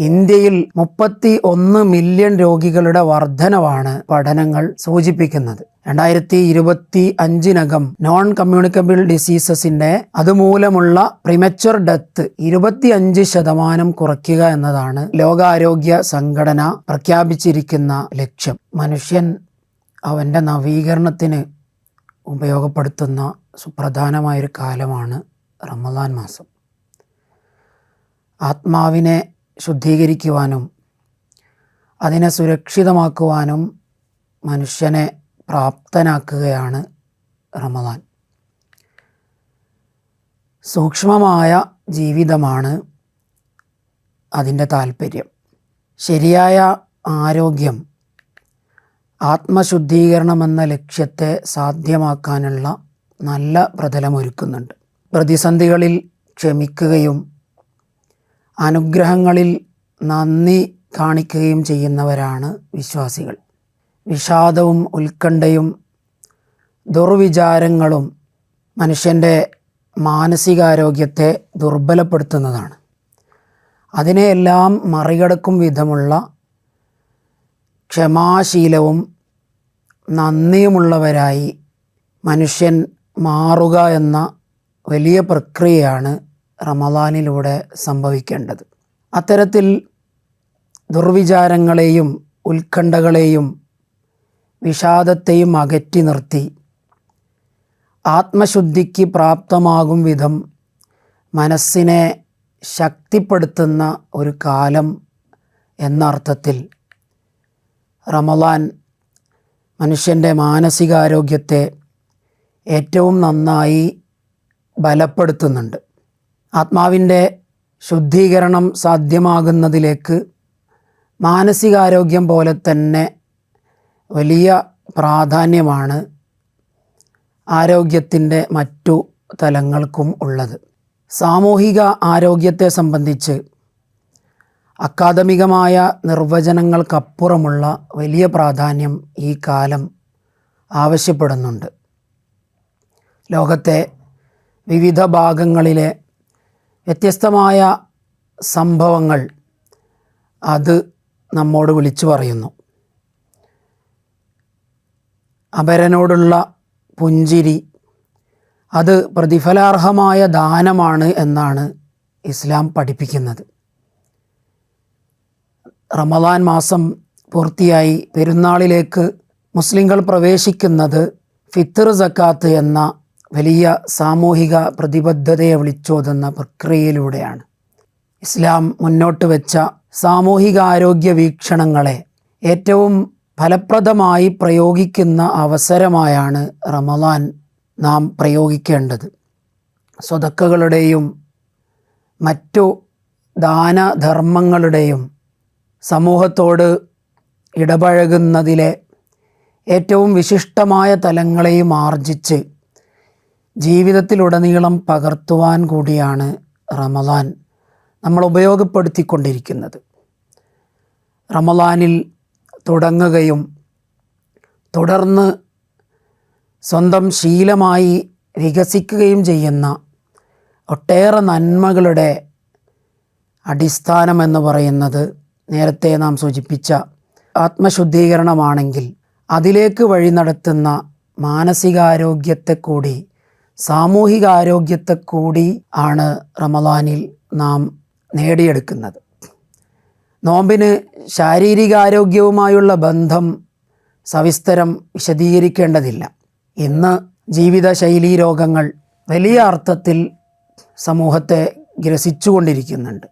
ഇന്ത്യയിൽ മുപ്പത്തി ഒന്ന് മില്യൺ രോഗികളുടെ വർധനവാണ് പഠനങ്ങൾ സൂചിപ്പിക്കുന്നത്. രണ്ടായിരത്തി ഇരുപത്തി അഞ്ചിനകം നോൺ കമ്മ്യൂണിക്കബിൾ ഡിസീസസിന്റെ അതുമൂലമുള്ള പ്രിമച്വർ ഡെത്ത് ഇരുപത്തി അഞ്ച് ശതമാനം കുറയ്ക്കുക എന്നതാണ് ലോകാരോഗ്യ സംഘടന പ്രഖ്യാപിച്ചിരിക്കുന്ന ലക്ഷ്യം. മനുഷ്യൻ അവന്റെ നവീകരണത്തിന് ഉപയോഗപ്പെടുത്തുന്ന സുപ്രധാനമായൊരു കാലമാണ് റമദാൻ മാസം. ആത്മാവിനെ ശുദ്ധീകരിക്കുവാനും അതിനെ സുരക്ഷിതമാക്കുവാനും മനുഷ്യനെ പ്രാപ്തനാക്കുകയാണ് റമദാൻ. സൂക്ഷ്മമായ ജീവിതമാണ് അതിന്റെ താല്പര്യം ശരിയായ ആരോഗ്യം ആത്മശുദ്ധീകരണമെന്ന ലക്ഷ്യത്തെ സാധ്യമാക്കാനുള്ള നല്ല പ്രതലമൊരുക്കുന്നുണ്ട്. പ്രതിസന്ധികളിൽ ക്ഷമിക്കുകയും അനുഗ്രഹങ്ങളിൽ നന്ദി കാണിക്കുകയും ചെയ്യുന്നവരാണ് വിശ്വാസികൾ. വിഷാദവും ഉത്കണ്ഠയും ദുർവിചാരങ്ങളും മനുഷ്യന്റെ മാനസികാരോഗ്യത്തെ ദുർബലപ്പെടുത്തുന്നതാണ്. അതിനെയെല്ലാം മറികടക്കും വിധമുള്ള ക്ഷമാശീലവും നന്ദിയുമുള്ളവരായി മനുഷ്യൻ മാറുക എന്ന വലിയ പ്രക്രിയയാണ് റമദാനിലൂടെ സംഭവിക്കേണ്ടത്. അത്തരത്തിൽ ദുർവിചാരങ്ങളെയും ഉത്കണ്ഠകളെയും വിഷാദത്തെയും അകറ്റി നിർത്തി ആത്മശുദ്ധിക്ക് പ്രാപ്തമാകും വിധം മനസ്സിനെ ശക്തിപ്പെടുത്തുന്ന ഒരു കാലം എന്ന അർത്ഥത്തിൽ റമലാൻ മനുഷ്യന്റെ മാനസികാരോഗ്യത്തെ ഏറ്റവും നന്നായി ബലപ്പെടുത്തുന്നുണ്ട്. ആത്മാവിന്റെ ശുദ്ധീകരണം സാധ്യമാകുന്നതിലേക്ക് മാനസികാരോഗ്യം പോലെ തന്നെ വലിയ പ്രാധാന്യമാണ് ആരോഗ്യത്തിന്റെ മറ്റു തലങ്ങൾക്കും ഉള്ളത്. സാമൂഹിക ആരോഗ്യത്തെ സംബന്ധിച്ച് അക്കാദമികമായ നിർവചനങ്ങൾക്കപ്പുറമുള്ള വലിയ പ്രാധാന്യം ഈ കാലം ആവശ്യപ്പെടുന്നുണ്ട്. ലോകത്തെ വിവിധ ഭാഗങ്ങളിലെ വ്യത്യസ്തമായ സംഭവങ്ങൾ അത് നമ്മോട് വിളിച്ചു പറയുന്നു. അപരനോടുള്ള പുഞ്ചിരി അത് പ്രതിഫലാർഹമായ ദാനമാണ് എന്നാണ് ഇസ്ലാം പഠിപ്പിക്കുന്നത്. റമദാൻ മാസം പൂർത്തിയായി പെരുന്നാളിലേക്ക് മുസ്ലിങ്ങൾ പ്രവേശിക്കുന്നത് ഫിത്തർ സക്കാത്ത് എന്ന വലിയ സാമൂഹിക പ്രതിബദ്ധതയെ വിളിച്ചോതുന്ന പ്രക്രിയയിലൂടെയാണ്. ഇസ്ലാം മുന്നോട്ട് വെച്ച സാമൂഹികാരോഗ്യ വീക്ഷണങ്ങളെ ഏറ്റവും ഫലപ്രദമായി പ്രയോഗിക്കുന്ന അവസരമായാണ് റമദാൻ നാം പ്രയോഗിക്കേണ്ടത്. സ്വതക്കകളുടെയും മറ്റു ദാനധർമ്മങ്ങളുടെയും സമൂഹത്തോട് ഇടപഴകുന്നതിലെ ഏറ്റവും വിശിഷ്ടമായ തലങ്ങളെയും ആർജിച്ച് ജീവിതത്തിലുടനീളം പകർത്തുവാൻ കൂടിയാണ് റമദാൻ നമ്മൾ ഉപയോഗപ്പെടുത്തിക്കൊണ്ടിരിക്കുന്നത്. റമദാനിൽ തുടങ്ങുകയും തുടർന്ന് സ്വന്തം ശീലമായി വികസിക്കുകയും ചെയ്യുന്ന ഒട്ടേറെ നന്മകളുടെ അടിസ്ഥാനമെന്ന് പറയുന്നത് നേരത്തെ നാം സൂചിപ്പിച്ച ആത്മശുദ്ധീകരണമാണെങ്കിൽ അതിലേക്ക് വഴി നടത്തുന്ന മാനസികാരോഗ്യത്തെ കൂടി സാമൂഹികാരോഗ്യത്തെ കൂടി ആണ് റമദാനിൽ നാം നേടിയെടുക്കുന്നത്. നോമ്പിന് ശാരീരികാരോഗ്യവുമായുള്ള ബന്ധം സവിസ്തരം വിശദീകരിക്കേണ്ടതില്ല. ഇന്ന് ജീവിതശൈലീ രോഗങ്ങൾ വലിയ അർത്ഥത്തിൽ സമൂഹത്തെ ഗ്രസിച്ചുകൊണ്ടിരിക്കുന്നുണ്ട്.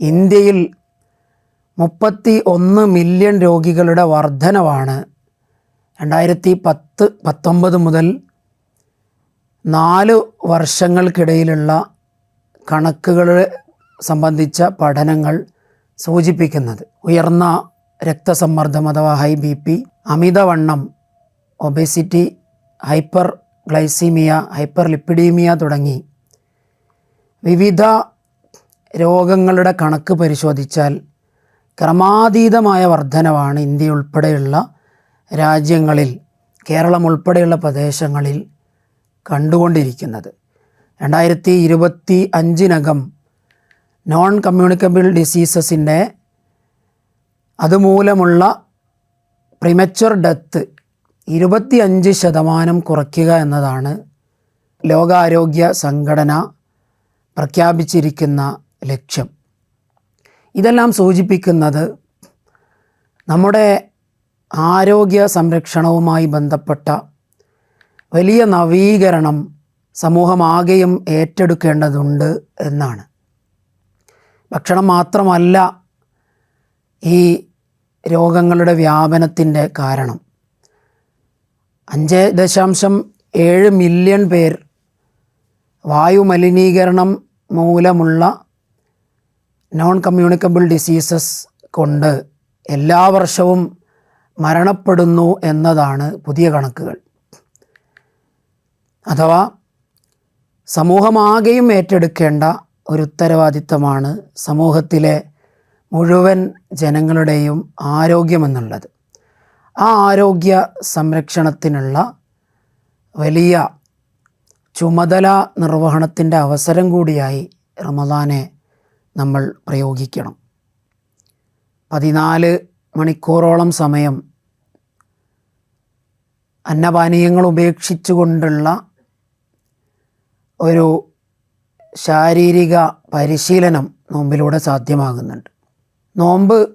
ഇന്ത്യയിൽ മുപ്പത്തി ഒന്ന് മില്യൺ രോഗികളുടെ വർധനവാണ് രണ്ടായിരത്തി പത്ത് പത്തൊമ്പത് മുതൽ നാല് വർഷങ്ങൾക്കിടയിലുള്ള കണക്കുകളെ സംബന്ധിച്ച പഠനങ്ങൾ സൂചിപ്പിക്കുന്നത് ഉയർന്ന രക്തസമ്മർദ്ദം അഥവാ ഹൈ ബി പി അമിതവണ്ണം obesity hyperglycaemia hyperlipidaemia തുടങ്ങി വിവിധ രോഗങ്ങളുടെ കണക്ക് പരിശോധിച്ചാൽ ക്രമാതീതമായ വർധനവാണ് ഇന്ത്യ ഉൾപ്പെടെയുള്ള രാജ്യങ്ങളിൽ കേരളം ഉൾപ്പെടെയുള്ള പ്രദേശങ്ങളിൽ കണ്ടുകൊണ്ടിരിക്കുന്നത്. രണ്ടായിരത്തി ഇരുപത്തി അഞ്ചിനകം നോൺ കമ്മ്യൂണിക്കബിൾ ഡിസീസസിന്റെ അതുമൂലമുള്ള പ്രിമച്വർ ഡെത്ത് ഇരുപത്തി അഞ്ച് ശതമാനം കുറയ്ക്കുക എന്നതാണ് ലോകാരോഗ്യ സംഘടന പ്രഖ്യാപിച്ചിരിക്കുന്ന ലക്ഷ്യം. ഇതെല്ലാം സൂചിപ്പിക്കുന്നത് നമ്മുടെ ആരോഗ്യ സംരക്ഷണവുമായി ബന്ധപ്പെട്ട വലിയ നവീകരണം സമൂഹമാകെയും ഏറ്റെടുക്കേണ്ടതുണ്ട് എന്നാണ്. ഭക്ഷണം മാത്രമല്ല ഈ രോഗങ്ങളുടെ വ്യാപനത്തിന്റെ കാരണം. അഞ്ച് ദശാംശം ഏഴ് മില്യൺ പേർ വായുമലിനീകരണം മൂലമുള്ള നോൺ കമ്മ്യൂണിക്കബിൾ ഡിസീസസ് കൊണ്ട് എല്ലാ വർഷവും മരണപ്പെടുന്നു എന്നതാണ് പുതിയ കണക്കുകൾ. അഥവാ സമൂഹമാകെയും ഏറ്റെടുക്കേണ്ട ഒരു ഉത്തരവാദിത്തമാണ് സമൂഹത്തിലെ മുഴുവൻ ജനങ്ങളുടെയും ആരോഗ്യമെന്നുള്ളത്. ആ ആരോഗ്യ സംരക്ഷണത്തിനുള്ള വലിയ ചുമതല നിർവഹണത്തിന്റെ അവസരം കൂടിയായി റമദാനെ നമ്മൾ പ്രയോഗിക്കണം. പതിനാല് മണിക്കൂറോളം സമയം അന്നപാനീയങ്ങൾ ഉപേക്ഷിച്ചുകൊണ്ടുള്ള ഒരു ശാരീരിക പരിശീലനം നോമ്പിലൂടെ സാധ്യമാകുന്നുണ്ട്. നോമ്പ്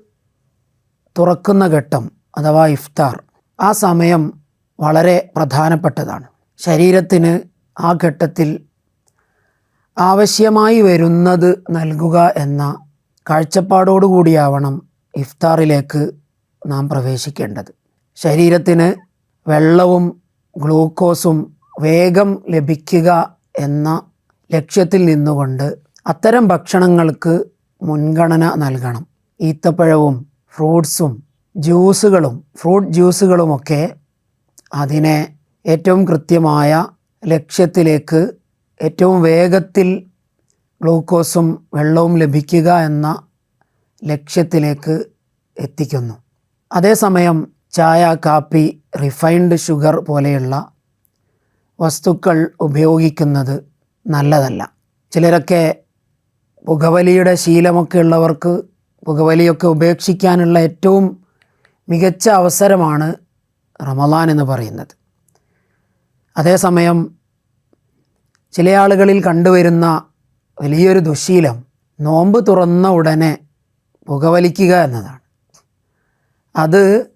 തുറക്കുന്ന ഘട്ടം അഥവാ ഇഫ്താർ ആ സമയം വളരെ പ്രധാനപ്പെട്ടതാണ്. ശരീരത്തിന് ആ ഘട്ടത്തിൽ ആവശ്യമായി വരുന്നത് നൽകുക എന്ന കാഴ്ചപ്പാടോടുകൂടിയാവണം ഇഫ്താറിലേക്ക് നാം പ്രവേശിക്കേണ്ടത്. ശരീരത്തിന് വെള്ളവും ഗ്ലൂക്കോസും വേഗം ലഭിക്കുക എന്ന ലക്ഷ്യത്തിൽ നിന്നുകൊണ്ട് അത്തരം ഭക്ഷണങ്ങൾക്ക് മുൻഗണന നൽകണം. ഈത്തപ്പഴവും ഫ്രൂട്ട്സും ജ്യൂസുകളും ഫ്രൂട്ട് ജ്യൂസുകളുമൊക്കെ അതിനെ ഏറ്റവും കൃത്യമായ ലക്ഷ്യത്തിലേക്ക് ഏറ്റവും വേഗത്തിൽ ഗ്ലൂക്കോസും വെള്ളവും ലഭിക്കുക എന്ന ലക്ഷ്യത്തിലേക്ക് എത്തിക്കുന്നു. അതേസമയം ചായ കാപ്പി റിഫൈൻഡ് ഷുഗർ പോലെയുള്ള വസ്തുക്കൾ ഉപയോഗിക്കുന്നത് നല്ലതല്ല. ചിലരൊക്കെ പുകവലിയുടെ ശീലമൊക്കെ ഉള്ളവർക്ക് പുകവലിയൊക്കെ ഉപേക്ഷിക്കാനുള്ള ഏറ്റവും മികച്ച അവസരമാണ് റമദാൻ എന്ന് പറയുന്നത്. അതേസമയം ചില ആളുകളിൽ കണ്ടുവരുന്ന വലിയൊരു ദുശീലം നോമ്പ് തുറന്ന ഉടനെ പുകവലിക്കുക എന്നതാണ്. അത്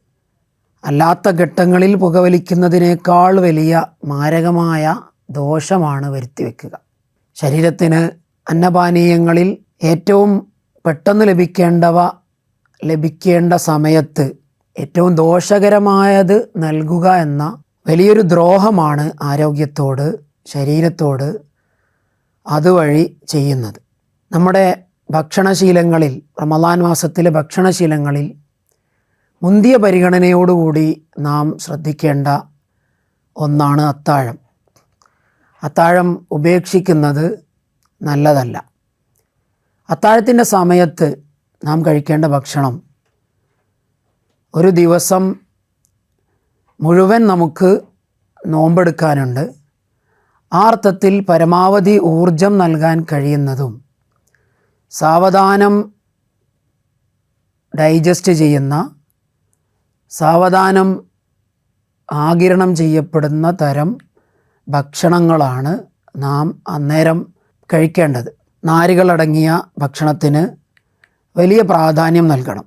അല്ലാത്ത ഘട്ടങ്ങളിൽ പുകവലിക്കുന്നതിനേക്കാൾ വലിയ മാരകമായ ദോഷമാണ് വരുത്തിവെക്കുക ശരീരത്തിന് അന്നപാനീയങ്ങളിൽ ഏറ്റവും പെട്ടെന്ന് ലഭിക്കേണ്ടവ ലഭിക്കേണ്ട സമയത്ത് ഏറ്റവും ദോഷകരമായത് നൽകുക എന്ന വലിയൊരു ദ്രോഹമാണ് ആരോഗ്യത്തോട് ശരീരത്തോട് അതുവഴി ചെയ്യുന്നത്. നമ്മുടെ ഭക്ഷണശീലങ്ങളിൽ റമദാൻ മാസത്തിലെ ഭക്ഷണശീലങ്ങളിൽ മുന്തിയ പരിഗണനയോടുകൂടി നാം ശ്രദ്ധിക്കേണ്ട ഒന്നാണ് അത്താഴം. അത്താഴം ഉപേക്ഷിക്കുന്നത് നല്ലതല്ല. അത്താഴത്തിന്റെ സമയത്ത് നാം കഴിക്കേണ്ട ഭക്ഷണം ഒരു ദിവസം മുഴുവൻ നമുക്ക് നോമ്പെടുക്കാനുണ്ട്. ആ അർത്ഥത്തിൽ പരമാവധി ഊർജം നൽകാൻ കഴിയുന്നതും സാവധാനം ഡൈജസ്റ്റ് ചെയ്യുന്ന സാവധാനം ആകിരണം ചെയ്യപ്പെടുന്ന തരം ഭക്ഷണങ്ങളാണ് നാം അന്നേരം കഴിക്കേണ്ടത്. നാരുകളടങ്ങിയ ഭക്ഷണത്തിന് വലിയ പ്രാധാന്യം നൽകണം.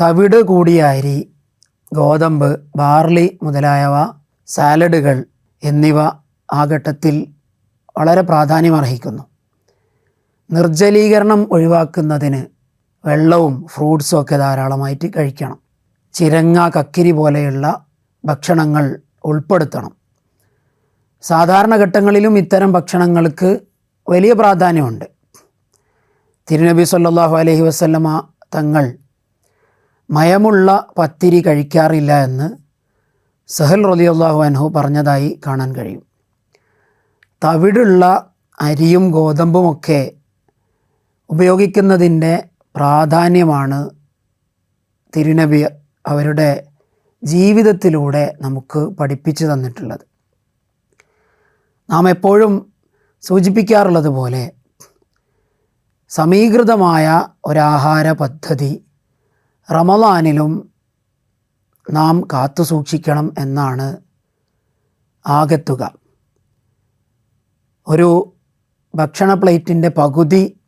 തവിട് കൂടിയ അരി ഗോതമ്പ് ബാർലി മുതലായവ സാലഡുകൾ എന്നിവ ആ ഘട്ടത്തിൽ വളരെ പ്രാധാന്യമർഹിക്കുന്നു. നിർജലീകരണം ഒഴിവാക്കുന്നതിന് വെള്ളവും ഫ്രൂട്ട്സും ഒക്കെ ധാരാളമായിട്ട് കഴിക്കണം. ചിരങ്ങ കക്കിരി പോലെയുള്ള ഭക്ഷണങ്ങൾ ഉൾപ്പെടുത്തണം. സാധാരണ ഘട്ടങ്ങളിലും ഇത്തരം ഭക്ഷണങ്ങൾക്ക് വലിയ പ്രാധാന്യമുണ്ട്. തിരുനബി സല്ലാഹു അലഹി വസല്ലമ തങ്ങൾ മയമുള്ള പത്തിരി കഴിക്കാറില്ല എന്ന് സഹൽ റളിയല്ലാഹു അൻഹു പറഞ്ഞതായി കാണാൻ കഴിയും. തവിടുള്ള അരിയും ഗോതമ്പുമൊക്കെ ഉപയോഗിക്കുന്നതിന്റെ പ്രാധാന്യമാണ് തിരുനബി അവരുടെ ജീവിതത്തിലൂടെ നമുക്ക് പഠിപ്പിച്ചു തന്നിട്ടുള്ളത്. നാം എപ്പോഴും സൂചിപ്പിക്കാറുള്ളത് പോലെ സമീകൃതമായ ഒരാഹാര പദ്ധതി റമലാനിലും നാം കാത്തു സൂക്ഷിക്കണം എന്നാണ് ആകത്തുക. ഒരു ഭക്ഷണ പ്ലേറ്റിന്റെ പകുതി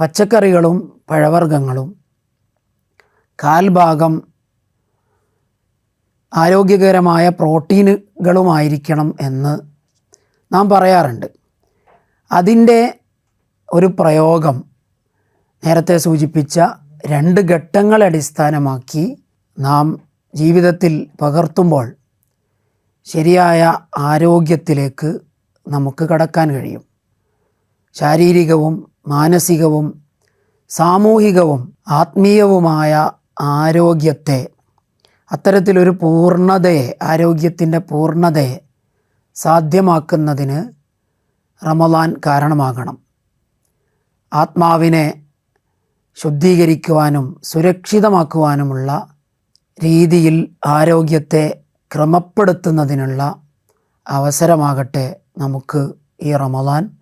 പച്ചക്കറികളും പഴവർഗങ്ങളും കാൽഭാഗം ആരോഗ്യകരമായ പ്രോട്ടീനുകളുമായിരിക്കണം എന്ന് നാം പറയാറുണ്ട്. അതിന്റെ ഒരു പ്രയോഗം നേരത്തെ സൂചിപ്പിച്ച രണ്ട് ഘട്ടങ്ങളെ അടിസ്ഥാനമാക്കി നാം ജീവിതത്തിൽ പകർത്തുമ്പോൾ ശരിയായ ആരോഗ്യത്തിലേക്ക് നമുക്ക് കടക്കാൻ കഴിയും. ശാരീരികവും മാനസികവും സാമൂഹികവും ആത്മീയവുമായ ആരോഗ്യത്തെ അത്തരത്തിലൊരു പൂർണതയെ ആരോഗ്യത്തിന്റെ പൂർണതയെ സാധ്യമാക്കുന്നതിന് റമദാൻ കാരണമാകണം. ആത്മാവിനെ ശുദ്ധീകരിക്കുവാനും സുരക്ഷിതമാക്കുവാനുമുള്ള രീതിയിൽ ആരോഗ്യത്തെ ക്രമപ്പെടുത്തുന്നതിനുള്ള അവസരമാകട്ടെ നമുക്ക് ഈ റമദാൻ